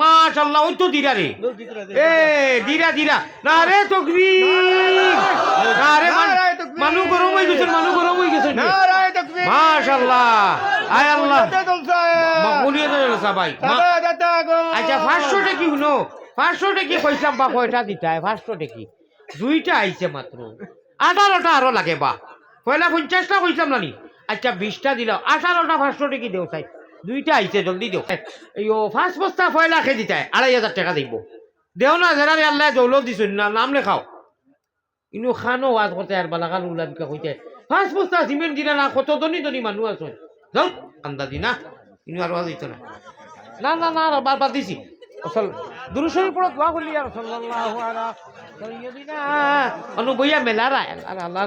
মাশাল্লাহ ওই তো দিরা রে। এ দিরা দিরা না রে তকবীর না রে মানু গরম হয়ে গেছে মানু গরম হয়ে গেছে। মাশাল্লাহ আয় আল্লাহ। তো জলসা ভাই আচ্ছা পাঁচশোটা কি শুনো? পাঁচশোটা কি কইসাম বা কয়টা দিতাই পাঁচশোটা কি? দুইটা আইছে মাত্র। আঠারোটা আরও লাগে বা। পয়লা পঞ্চাশটা কইসাম নানি। আচ্ছা বিশটা দিলাম। আঠারোটা পাঁচশোটা কি দেও চাই দুইটা আইছে জলদি দেও ও পাঁচ বস্তা পয়লা খেয়ে দিতাই আড়াই হাজার টাকা দিব দেও না যারা আল্লাহ দৌলত দিছো না নাম লেখাও ইনু খানো ওয়াজ করতে আর বালাগাল উল্লা বিকা কইতে পাঁচ বস্তা সিমেন্ট দিলা না কত ধনী ধনী মানুষ আছে যাও আন্দাজি না ইনু আর ওয়াজ হইতো না না না না না, বারবার দিছি আসল দুরুশরীর পর দোয়া করলি আর সাল্লাল্লাহু আলা সাইয়্যিদিনা অনু বইয়া মেলারা আল্লাহ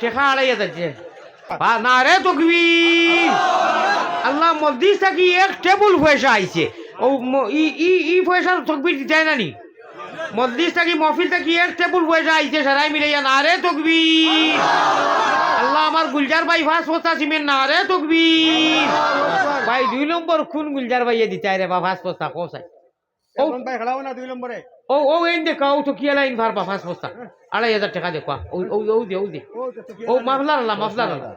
টেকা আড়াইয়া যাচ্ছে বা না রে আল্লাহ মসজিদ থাকি এক টেবুল পয়সা আইছে। ও ই ই পয়সার তকবীর দিতে না নি? মসজিদ থাকি মফিল থাকি এক টেবুল পয়সা আইছে সারাই মিলাইয়া না রে তকবীর। আল্লাহ আমার গুলজার ভাই ফাঁস বস্তা সিমেন্ট না রে তকবীর। ভাই, দুই নম্বর খুন গুলজার ভাইয়ে দিতে রে বা ফাঁস বস্তা কোসাই ও ও এই দেখা ও তো কি লাইন ভারবা ফাঁস বস্তা আড়াই হাজার টাকা দেখবা ও ও ও দে ও দে। ও মাফলার আল্লাহ মাফলার আল্লাহ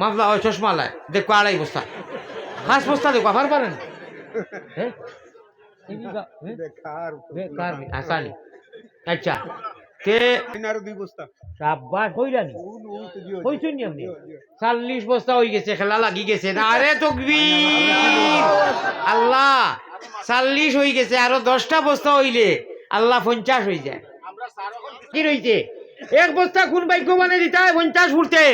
মাফলা ও চশমা লাই দেখো আড়াই বস্তা। ফাঁস বস্তা দেখো ভার পারেন। হ্যাঁ? এদিকা? বেকার আসানি। আচ্ছা। তে সাব্বাস হইরানি। হইছেন নি আপনি? চাল্লিশ বস্তা গেছে খেলা লাগি গেছে না। আরে তকবীর! আল্লাহ চাল্লিশ হয়ে গেছে আরও দশটা বস্তা হইলে আল্লাহ পঞ্চাশ হয়ে যায়। কি রইছে? এক বস্তা কোন মানে দিতে হয় পঞ্চাশ ফুটতে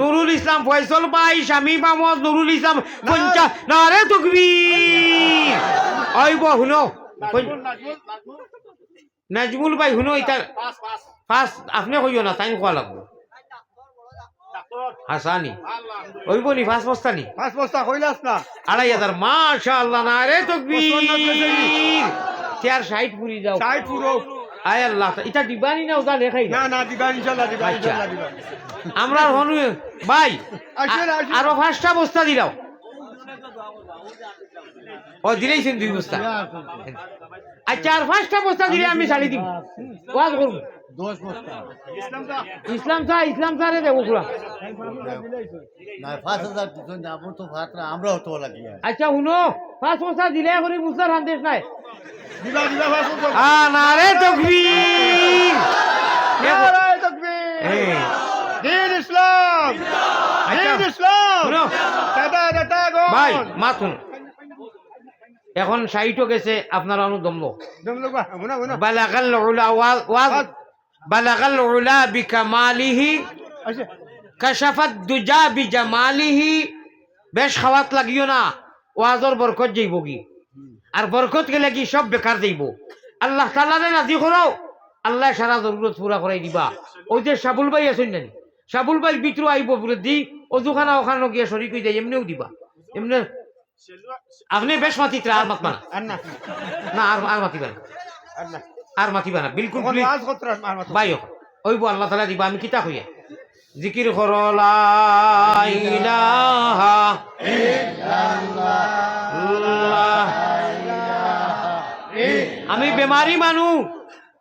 নুরুল ইসলাম। ফয়সল ভাই শামীম আহমদ নুরুল ইসলাম পঞ্চাশ না রে তকবীর! ওই শুনো। নাজমুল ভাই শুনো এটা ফার্স্ট আপনি কইও না তাই কোয়া লাগবো। হাসানি ওইব নি ফার্স্ট বস্তা নি আড়াই হাজার মাশা আল্লাহ না রে তকবীর। চার সাইড পুরি যাও আয় আল্লাহ এটা দিবানি না ওটা লেখাই না আচ্ছা। আমরা হনু ভাই। আরও পাঁচটা বস্তা দিলাও ও দিলেইছেন দুই বস্তা। আচ্ছা আর পাঁচটা বস্তা দিলে আমি ছাড়ি দিব ওয়াজ করব দশ বস্তা। ইসলাম দেবো আচ্ছা শুনো পাঁচ বস্তা দিলে করে সন্দেশ নাই। তকবীর। আচ্ছা, ভাই মা শুনো। এখন সাইটও গেছে আপনার অনুদম্ব বালাগাল উলা ওয়াজ ওয়াজ বালাগাল উলা বিকামালিহি। কাশাফাত দুজা বিজামালিহি। বেশ খাওয়াত লাগিও না ওয়াজর বরকত যাইব কি? আর বরকত গেলে কি সব বেকার যাইব? আল্লাহ তাল্লাহ রাজি করো। আল্লাহ সারা জরুরত পুরা করাই দিবা। ওই যে সাবুল ভাই আছেন জানি? সাবুল ভাই ভিতরে আইব পুরো দি অজুখানা ওখানে গিয়ে শরিক হয়ে যায় এমনিও দিবা। এমনি আপনি বেশ মাতিত্রা আর মাতবা না। না। আর আর মাতিবা না। আর মাতিবা না বিলকুল। বাই ওইব আল্লাহ তালা দিবা আমি কিতা হইয়া জিকির কর লা ইলাহা আমি বেমারি মানু।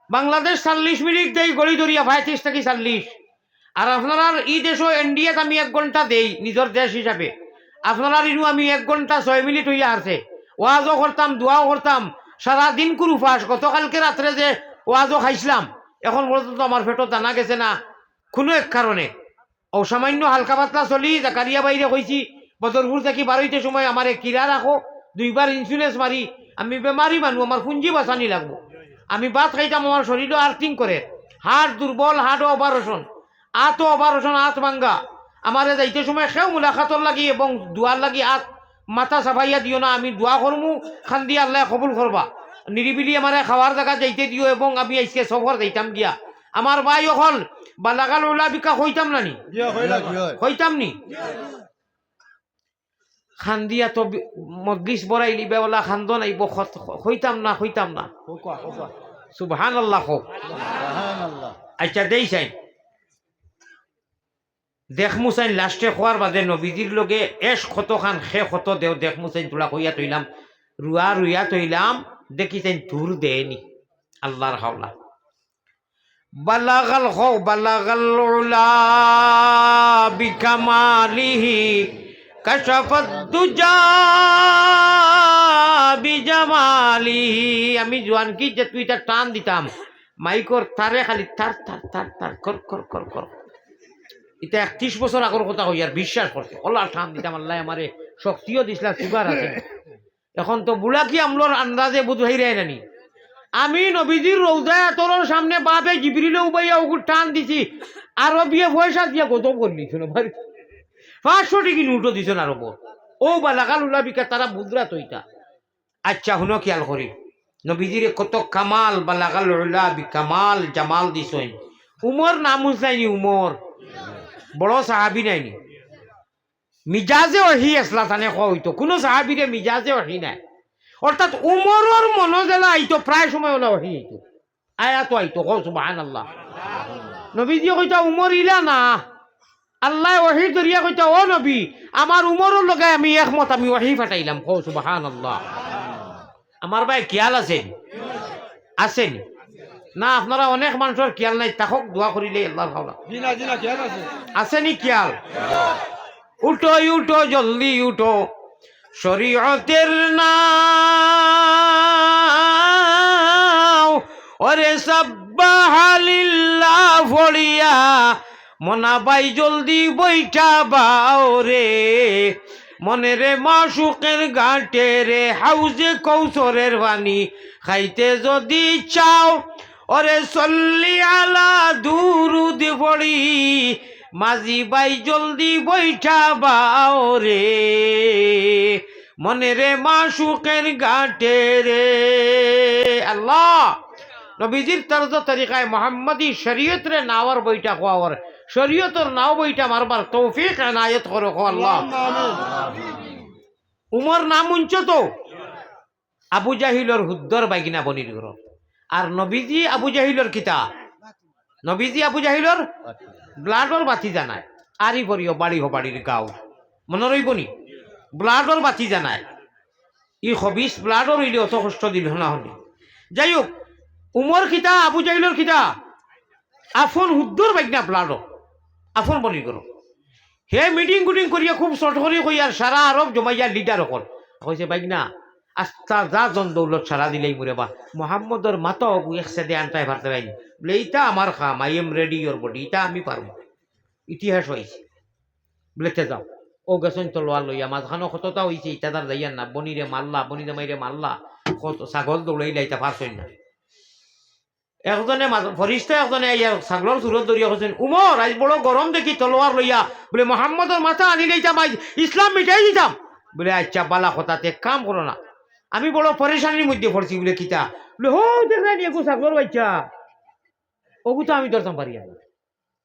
বাংলাদেশ চাল্লিশ মিনিট দেই গড়ি দরিয়া পঁয়ত্রিশ থেকে চাল্লিশ। আর আপনার ই দেশও ইন্ডিয়াত আমি এক ঘণ্টা দেই নিজের দেশ হিসাবে। আপনার ইনু আমি এক ঘণ্টা ছয় মিনিট হইয়া আছে। ওয়াজও করতাম, দোয়াও করতাম। সারাদিন করু ফাঁস। গতকালকে রাত্রে যে ওয়াজও খাইছিলাম, এখন পর্যন্ত আমার পেটত জানা গেছে না। কোনো এক কারণে। অসামান্য হালকা পাতলা চলি জাকারিয়া বাইরে কইছি। বদরপুর থেকে বারোইতে সময় আমারে কিরা রাখো। দুইবার ইন্স্যুরেন্স মারি। আমি বেমারি মানুষ আমার পুঞ্জি বাঁচানি লাগবো। আমি ভাত খাইতাম আমার শরীরও আর্থিং করে হাড় দুর্বল হাড়ও অপারেশন আতও অপারেশন আত ভাঙ্গা আমারে যাইতে সময় সেও মুলাকাতর লাগি এবং দুয়ার লাগি আত মাথা সাফাইয়া দিও না আমি দোয়া করমু খান দিয়ে আল্লাহ কবুল করবা। নিরিবিলি আমারে খাওয়ার জায়গা যাইতে দিও এবং আমি আজকে সফর যাইতাম গিয়া। আমার ভাই অকল বালাগাল ওলা বিকা হইতাম না নি? হইতাম নি খান্দিয়া তো মজলিস বড়াইলি বেওলা খান্দন আইব খত- হইতাম না হইতাম না। সুবহান আল্লাহ হোক আচ্ছা দেই চাই। দেখ মুসাইন লাস্টে খোয়ার বাদে নবীজির লগে এস ক্ষত খান সে ক্ষত দেও দেখ মুসাইন তোলা কইয়া তৈলাম। রুয়া রুইয়া তৈলাম। দেখিছেন তুর দেনি আল্লাহর হাওলা। বালাগাল হো বালাগাল বিকামালিহি কাশাফাত দুজা বিজামালিহি আমি জোয়ান কি যে তুই তার টান দিতাম। মাইকর তারে খালি তার তার তার তার কর কর কর কর এটা একত্রিশ বছর আগর কথা হই আর বিশ্বাস করছে। ওলা টান দিতাম আল্লাহ আমারে শক্তিও দিছিলা সুগার আছে। এখন তো বুড়া কি আমলোর আন্দাজে বুঝাই রে নানি? আমি নবীজির রৌদায় তোর সামনে বাপে জিবরিলে উবাইয়া ওগুর টান দিছি, আরও বিয়ে পয়সা দিয়া কত করলি, শুনো ভাই। পাঁচশো টিকি নোটও দিছ না রব। ও বালাকাল উলাবিকা, তারা মুদ্রা তৈতা আচ্ছা শুনো খেয়াল করি। নবীজিরে কত কামাল বালাকাল উলাবি কামাল জামাল দিছইন। উমর নাম হুসাইনি উমর। বড় সাহাবি নাইনি মিজাজে ওহি আসলা তানে হইতো কোনো সাহাবিরে মিজাজে অহি নাই। অর্থাৎ উমরের মনোজেলা আইতো প্রায় সময় ওলা ওহি আইতো। আয়াতো আইতো, কো সুবাহান আল্লাহ নবীজি কইতা উমর ইলা না? আল্লাহ ওহি দরিয়া কইতা ও নবী আমার উমরের লগে আমি একমত, আমি ওহি ফাটাইলাম কো সুবাহান আল্লাহ আমার ভাই, খেয়াল আছে আছেন না আপনারা অনেক মানুষের খেয়াল নাই তাকক দোয়া করিলে আল্লাহর খেয়াল আছে? আসেনি খেয়াল? উঠো উঠো জলদি উঠো। শরীয়তের নাও। ওরে সাব্বাহালিল্লাহ ফড়িয়া মনাবাই জলদি বৈঠা বাও রে। মনে রে মাসুকের ঘাটে রে হাউজে কৌশরের বাণী খাইতে যদি চাও ওরে সল্লি আলা দুরুদ পড়ি, মাঝি বাই জলদি বৈঠা বাও রে। মনে রে মাসুকের ঘাটে রে। আল্লাহ! নবীজির তরজ তরিকায় মোহাম্মদী শরীয়ত রে নাওয়ার বইটা খোয়াওয়ার, শরীয়তর নাও বইটা মারবার তৌফিক এনায়ত করো আল্লাহ। উমর নাম উঞ্চ তো? আবু জাহিলর হুদ্দর বাইগিনা বনির ঘর। আর নবীজি আবু জাহিলর কিতা নবীজি আবু জাহিলর ব্লাডর বাতি জানায়। আরি করিও বাড়ি হো বাড়ির গাও। মনে রইব নি? ব্লাডর বাতি জানায়। ই হবিস ব্লাডর হইলে অত কষ্ট দিল না হলে। যাই হোক উমর খিতা আবু জাহিলর খিতা আফন হুদ্দর বাইগনা ব্লাডর আফন বনি করো হে মিটিং কুটিং করিয়া খুব শর্ট করে কই আর সারা আরব জমাইয়া লিডার অকল। কইছে বাইগনা আস্তা যা জন দৌলত সারা দিলেই মুরে বা। মোহাম্মদর মাতা অবু একসাথে আনতাই ভারতে বাইনি। বলে এইটা আমার খাম, I am ready your body এটা আমি পারব ইতিহাস হয়েছে বলে, তে যাও। ও গেছেন তলোয়ার লইয়া মাঝখানো কতটা হয়েছে ইটা তার যাইয়া না বনিরে মারলা বনিরে মাইরে মারলা কত ছাগল দৌড়াইলা ইটা পারছই না। একজনে ফরিস্তা একজনে ছাগলর চুরত দরিয়া কৈছেন উমর আজ বড় গরম দেখি তলোয়ার লইয়া বলে মোহাম্মদর মাথা আনি লইতাম আজ ইসলাম মিটাই দিতাম বলে আচ্ছা বালা কথাতে কাম করো না। আমি বড় পরেশানির মধ্যে পড়ছি বলে কিতা। বলে, হো দেখলেন এগু ছাগলর বাচ্চা। ওগু তো আমি ধরতাম পারি না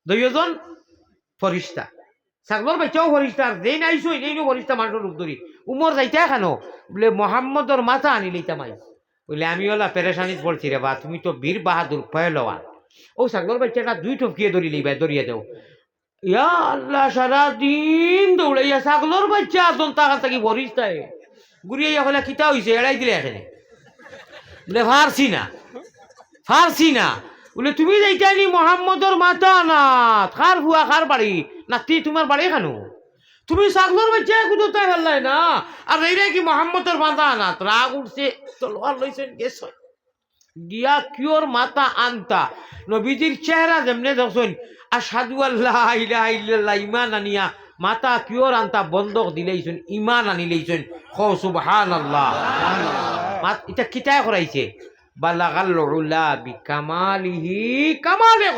দুইজন ফরিস্তা। ছাগলর বাচ্চাও ফরিস্তা যেই নাইছো এই ফরিস্তা মানুষের রূপ ধরি উমর যাইতে খানো। বলে মোহাম্মদর মাথা আনি লইতাম আজ বলে, আমি ওলা পেরেশানিত পড়ছি রে বা, তুমি তো বীর বাহাদুর পয়লওয়ান ও ছাগল বাচ্চাটা দুই টপকিয়ে ধরি লইবা ধরিয়ে দেও। ইয়া আল্লাহ সারা দিন দৌড়াইয়া ছাগলর বাচ্চা আসন তাকার থাকি বরিস্তায় ঘুরিয়ে হলে কিতা হইছে, এড়াই দিলে এখানে। বলে ফারছি না ফারছি না। বলে, তুমি যাইতানি মোহাম্মদর মাতা না খার ভুয়া খার বাড়ি নাতি তোমার বাড়ি খানো। তুমি ছাগলর বাচ্চা কুদো তাই ফেললাই না আর এইটাই কি মোহাম্মদর মাথা না? রাগ উঠছে তলোয়ার লইছেন গেছ গিয়া কিওর মাথা আনতা? নবীজির চেহারা যেমনে দেখছেন আর সাধু আল্লাহ ইমান আনিয়া মাতা কিয়র আনতা বন্ধক দিলেইছেন ইমান আনিলেইছেন সুবহান আল্লাহ এটা কিতায় করাইছে কামালে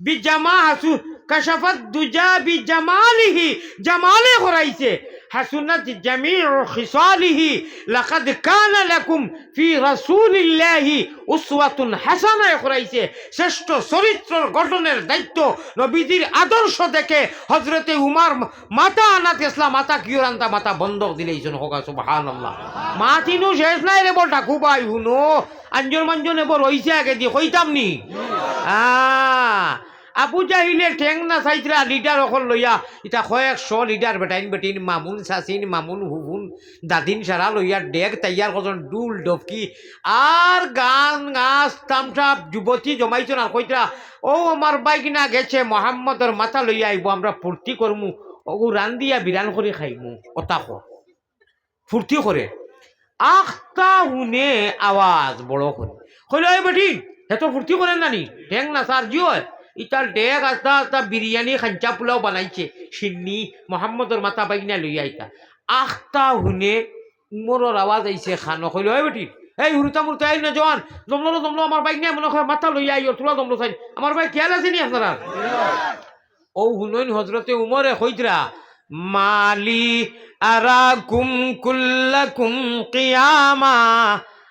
বিজামা হাসু কাশাফাত দুজা বিজামালিহি জামালে করাইছে হাসুনাত জামিউ খিসালিহি, লাকাদ কানা লাকুম ফি রাসূলিল্লাহি উসওয়াতুন হাসানা করাইছে শ্রেষ্ঠ চরিত্র গঠনের দায়িত্ব নবীজির আদর্শ দেখে হজরতে উমার মাতা আনাত ইসলাম মাতা কিয়র আনতা মাতা বন্ধক দিলেইছেন হোকা, সুবহানাল্লাহ। মা তিনু শেষ নাই রে বল ঠাকু ভাই হুনো আঞ্জন মাঞ্জন এবার রইছে আগে দিয়ে কইতাম নি? আ আবু জাহিলে ঠেং না চাইতরা লিডার অকল লইয়া। ইটা কয়েকশ লিডার বেটাইন বেটিন, মামুন চাচিন, মামুন হুহুন দাদিন সারা লইয়া ডেক তাইয়ার কজন ডুল ডফকি আর গান গাছ তামসাপ যুবতী জমাইছ না কইতরা ও আমার বাইক না গেছে মোহাম্মদর মাথা লইয়া আইব আমরা ফুর্তি করমু ও রান্দিয়া বিরান করে খাইমু অতাক ফুর্তি করে আখতা হুনে আওয়াজ বড় করে কইল বেটি হেতো ফুর্তি করেন নানি? ঠেং না সার জিও ইটার ডেক আস্তা আস্তা বিরিয়ানি খাঞ্চা পোলাও বানাইছে সিন্নি মোহাম্মদর মাথা বাইনা লইয়া আইতা আখতা হুনে উমরের আওয়াজ আইছে খানো কইল এই বেটি এই হুরুতা মুরতা এই না জওয়ান জমলো জমলো আমার বাইক নিয়ে মনে হয় মাথা লইয়া আইও তোলা জমলো চাই আমার বাইক খেয়াল আছে নি আপনারা ও হুনইন হজরতে উমরে কইতরা মালি আরাকুম কুল্লাকুম কিয়ামা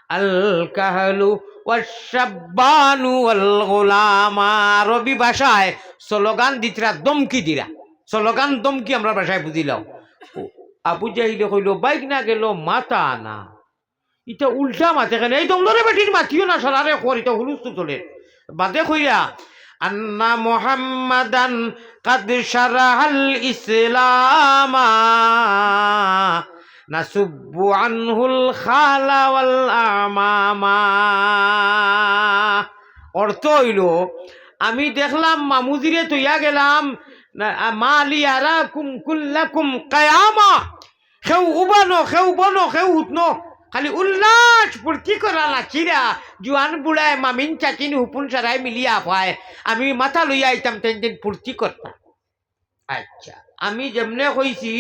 আল কাহলু ওয়াশাব্বানু ওয়াল গোলামা রবি ভাষায় স্লোগান দিতরা দমকি দিরা। স্লোগান দমকি আমরা ভাষায় বুঝিলাম আবু জাহিলে কইল, বাইক না গেল মাতা না। ইটা উল্টা মাতে গেলে। এই দমলরে বেটির মাতিও না সালারে খর এটা হুলুস তো চলে। বাদে কইরা, আন্না মোহাম্মাদান কাদ সারাহাল ইসলামা। নাসুব্বু আনহুল খালা ওয়াল আমামা। অর্থ হইল, আমি দেখলাম মামুজিরে তৈয়া গেলাম মালি আরা কুম কুল্লাকুম কায়ামা। খেউ উবানো খেউ বনো খেউ উঠনো। খালি উল্লাস ফুর্তি করা লাচিরা? জুয়ান বুড়ায় মামিন চাচিন হুপুন সারাই মিলিয়া পায় আমি মাথা লইয়া আইতাম, তেন দিন ফুর্তি করতাম। আচ্ছা আমি যেমনে কইছি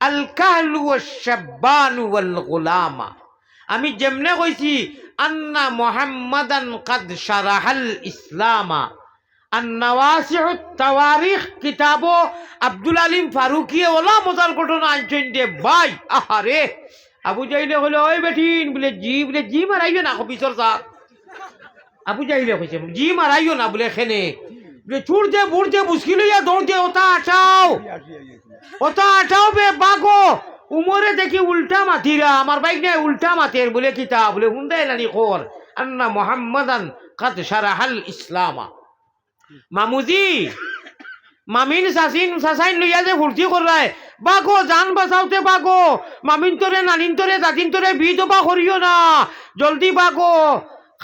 আল কাহলু শাব্বানু ওয়াল গোলামা আমি যেমনে কইছি, আন্না মোহাম্মদান কাদ সারাহাল ইসলামা। তাওয়ারিখ কিতাব আব্দুল আলিম ফারুকিয়ে ওলা মজার ঘটনা আনছেন যে, ভাই, আহারে, আবু জাইলে হলো ওই বেঠিন, বলে, জি বলে, জি মারাইবে না অফিসর স্যার আবু জাইলে কইছে, জি, মারাইও না, বলে খেনে ছুটতে বুড়তে মুশকিল হইয়া দৌড়তে ওটা আটাও ওটা আটাও বে বাগো উমরে দেখি উল্টা মাতিরা আমার বাইক নাই উল্টা মাতের বলে কিতা, বলে হুন্দাই লানি খোর। আন্না মোহাম্মদান কাদ সারাহাল ইসলামা। মামুজি, মামিন সাসিন সাসাইন লইয়া যে ফুর্তি করায় বাগো জান বাঁচাওতে বাগো মামিন তোরে নানিন তোরে দাদিন তোরে বিধবা করিও না। জলদি বাগো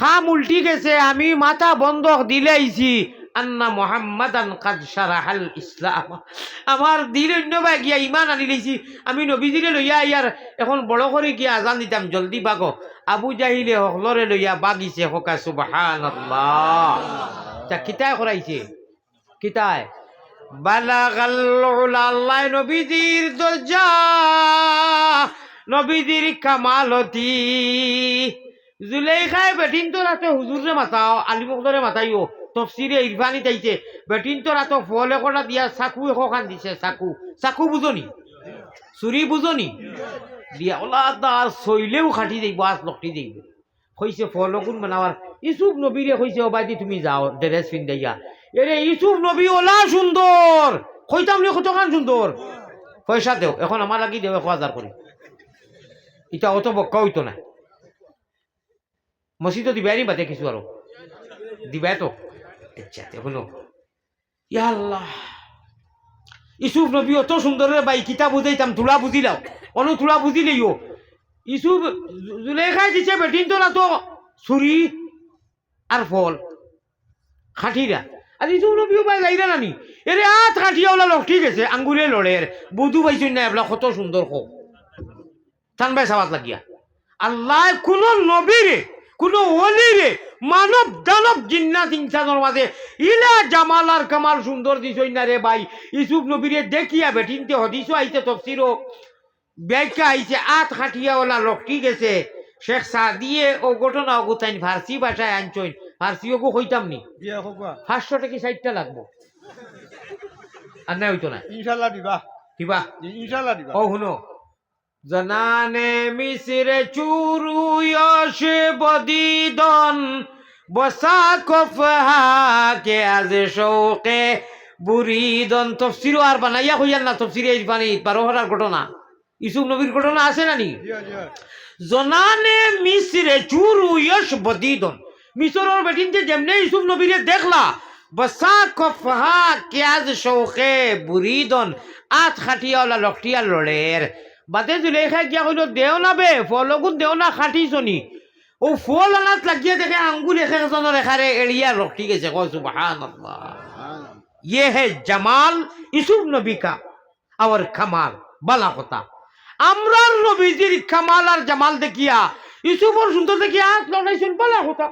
খাম উল্টি গেছে, আমি মাথা বন্ধ দিলে আইছি। আন্না মোহাম্মদান কাদ সারাহাল ইসলাম। আমার দিল অন্য বা গিয়া ইমান আনি লইছি আমি নবীজিরে লইয়া ইয়ার এখন বড় করে গিয়া আজান দিতাম, জলদি বাগো। আবু জাহিলে হকলরে লইয়া বাগিছে হকা সুবাহান তা কিতায় করাইছে কিতায় বালাগাল আল্লাহ নবীজির দরজা নবীজির কামালতি। জুলেখায় বেটিন তো রাতে হুজুরে মাতাও আলী মুখদরে মাতাইও। তফসিরে ইরফানি তাইছে বেটিন তো রাতে ফলে কটা দিয়া চাকু এখান দিছে, চাকু। চাকু বুঝনি চুরি বুঝনি দিয়া ওলা তার চইলেও খাটি দিব আজ লকটি দিব কইছে ফল কোন বানাবার ইসুফ নবীরে কইছে ওবাইদি তুমি যাও ড্রেস পিন্ধাইয়া। এরে ইসুফ নবী ওলা সুন্দর কইতাম নি কতখান সুন্দর পয়সা দেও, এখন আমার লাগি দেও এক হাজার করে এটা অত বক্কা হইতো না। মসজিদ দিবাই বাদে কিছু আরও দিবাই তো। আচ্ছা দেখুন ইয়া আল্লাহ। ইসুফ নবী অত সুন্দর রে ভাই কিতা বুঝাইতাম তুলা বুঝিলাও অনু তুলা বুঝিলেইও ইসুফ জুলেখাই দিছে বেটিন না তো? ছুরি আর ফল। খাটিরা। আর ইসুফ নবীও ভাই যাইরা নানি। এরে আত খাটিয়া ওলা ঠিক আছে আঙ্গুলে লড়ের। বধু পাইছেন না এবলা কত সুন্দর হোক টান ভাই সাবাত লাগিয়া। আল্লাহ কোন নবীরে কোন অলিরে মানব দানব জিন্নাত ইনসানের মাঝে। ইলা জামাল আর কামাল সুন্দর দিছই না রে ভাই। ইসুফ নবীরে দেখিয়া বেটিনতে হদিস আইছে তফসিরও ব্যাখ্যা আইছে আত খাটিয়া ওলা লকটি গেছে। শেখ সাদিয়ে ও ঘটনা অগুতাইন ফার্সি ভাষায় আনছইন। ফার্সি ওগো হইতাম নি। পাঁচশো টাকি ষাটটা লাগবো। আর নাই হইতো না। ইনশাল্লাহ দিবা। দিবা? ইনশাল্লাহ দিবা। ও শুনো। জনানে মিসিরে চুরুয়স বদিদন বসা কফহা কে আজ শৌকে বুরিদন তফসিরও আর বানাইয়া হইয়ার না তফসিরে ইরফানি বারো হাজার ঘটনা। ইসুফ নবীর ঘটনা আছে না নি? জনানে মিসরে চুরু ইয়স বদিদন। মিসরের বেটিনতে যেমনে ইসুফ নবীরে দেখলা বসা কফহা কিয়াজ শৌকে বুরিদন আত খাটিয়াওয়ালা লকটিয়া লড়ের। বাদে জুলেখা গিয়া কইল দেও না বে ফলগুন দেও না খাটি চনি। ও ফল আনাত লাগিয়ে দেখে আঙ্গুল এখে এজনের এখারে এড়িয়া রক্তি গেছে। কয় সুবহানাল্লাহ। ये है জামাল ইসুফ নবী কা আর কামাল বালা কথা আমরার নবীজির কামাল আর জামাল দেখিয়া ইসুফর সুন্দর দেখিয়া হাত লড়াইছেন বালা কথা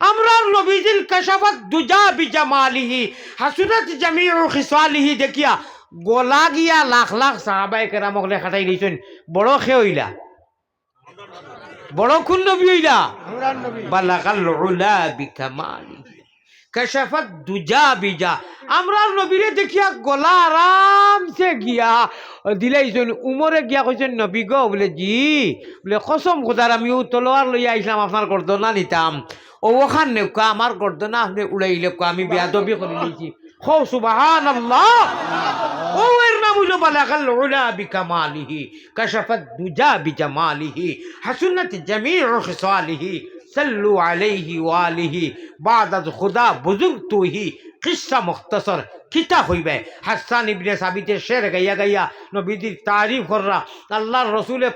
আমরার নবীজির কাশাফাত দুজা বিজামালিহি হাসুনাত জামিউ খিসালিহি দেখিয়া গলা গিয়া লাখ লাখ সাহাবাই কেরামক খাটাই দিয়েছেন। বড় খে হইলা। বড় খুন নবী হইলা। বালাকাল উলা বিকামালি। কশফত দুজা বিজা। আমরা নবীরে দেখিয়া গলা আরামসে গিয়া দিলাইছেন। উমরে গিয়া কইছেন, নবী গো, বলে, জি। বলে, কসম খোদার, আমিও তলোয়ার লইয়া আইসলাম আপনার গর্দনা নিতাম। ও, ওখান নেকা আমার গর্দনা আপনি উড়াইলে আমি বেয়াদবি করে নিয়েছি। খো সুবাহান আল্লাহ ও এর নাম হইল বালাগাল উলা বিকামালিহি, কাশাফাত দুজা বিজামালিহি, হাসুনাত জামিউ খিসালিহি সাল্লু আলাইহি ওয়ালিহি বাদাত খুদা বুজুর্গ তুহি কিসা মুখতসর কিতা হইবে। হাসান ইবনে সাবিতের শের গাইয়া গাইয়া নবীদের তারিফ কররা আল্লাহর রসুলের